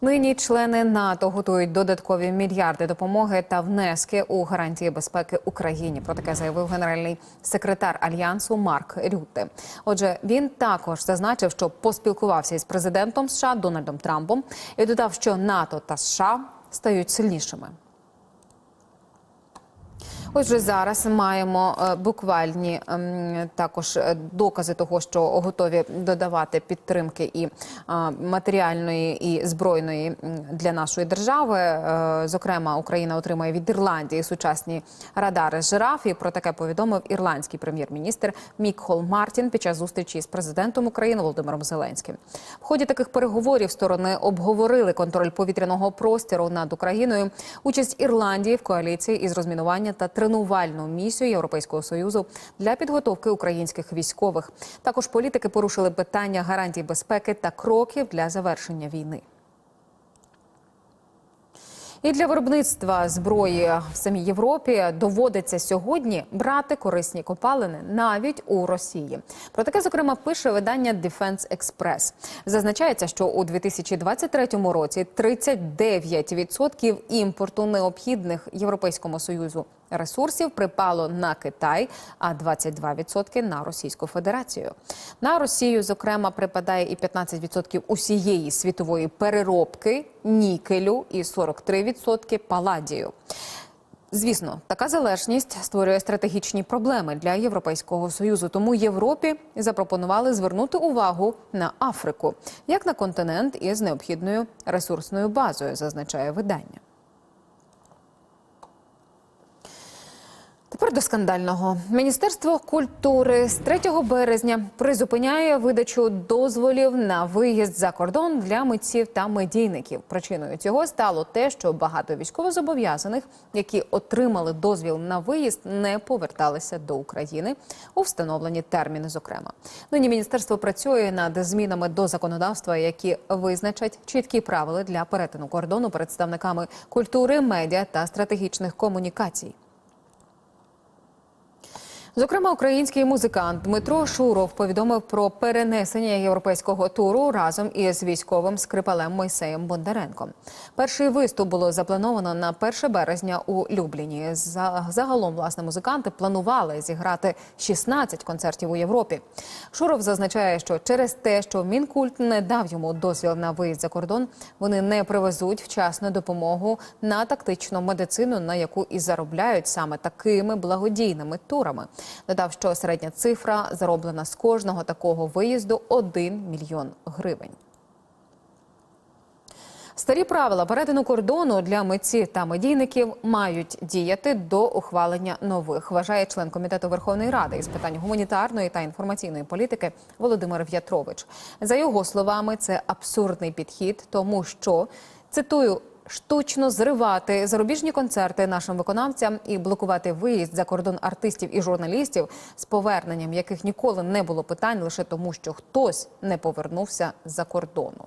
Нині члени НАТО готують додаткові мільярди допомоги та внески у гарантії безпеки Україні. Про таке заявив генеральний секретар альянсу Марк Рютте. Отже, він також зазначив, що поспілкувався із президентом США Дональдом Трампом і додав, що НАТО та США стають сильнішими. Отже, зараз маємо е, буквальні ем, також е, докази того, що готові додавати підтримки і матеріальної і збройної для нашої держави. Е, Зокрема, Україна отримає від Ірландії сучасні радари жираф. І про таке повідомив ірландський прем'єр-міністр Мік Хол Мартін під час зустрічі з президентом України Володимиром Зеленським. В ході таких переговорів сторони обговорили контроль повітряного простору над Україною, участь Ірландії в коаліції із розмінування та тренувальну місію Європейського союзу для підготовки українських військових. Також політики порушили питання гарантій безпеки та кроків для завершення війни. І для виробництва зброї в самій Європі доводиться сьогодні брати корисні копалини навіть у Росії. Про таке зокрема пише видання Defense Express. Зазначається, що у 2023 році 39% імпорту необхідних Європейському союзу ресурсів припало на Китай, а 22% на Російську Федерацію. На Росію, зокрема, припадає і 15% усієї світової переробки нікелю і 43% паладію. Звісно, така залежність створює стратегічні проблеми для Європейського союзу. Тому Європі запропонували звернути увагу на Африку як на континент із необхідною ресурсною базою, зазначає видання. Тепер до скандального міністерство культури з 3 березня призупиняє видачу дозволів на виїзд за кордон для митців та медійників. Причиною цього стало те, що багато військовозобов'язаних, які отримали дозвіл на виїзд, не поверталися до України у встановлені терміни. Зокрема, нині міністерство працює над змінами до законодавства, які визначать чіткі правила для перетину кордону представниками культури, медіа та стратегічних комунікацій. Зокрема, український музикант Дмитро Шуров повідомив про перенесення європейського туру разом із військовим скрипалем Мойсеєм Бондаренком. Перший виступ було заплановано на 1 березня у Любліні. За- Загалом, власне, музиканти планували зіграти 16 концертів у Європі. Шуров зазначає, що через те, що Мінкульт не дав йому дозвіл на виїзд за кордон, вони не привезуть вчасну допомогу на тактичну медицину, на яку і заробляють саме такими благодійними турами. Додав, що середня цифра зароблена з кожного такого виїзду 1 мільйон гривень. Старі правила перетину кордону для митців та медійників мають діяти до ухвалення нових, вважає член комітету Верховної Ради із питань гуманітарної та інформаційної політики Володимир В'ятрович. За його словами, це абсурдний підхід, тому що цитую. Штучно зривати зарубіжні концерти нашим виконавцям і блокувати виїзд за кордон артистів і журналістів, з поверненням яких ніколи не було питань, лише тому, що хтось не повернувся за кордону.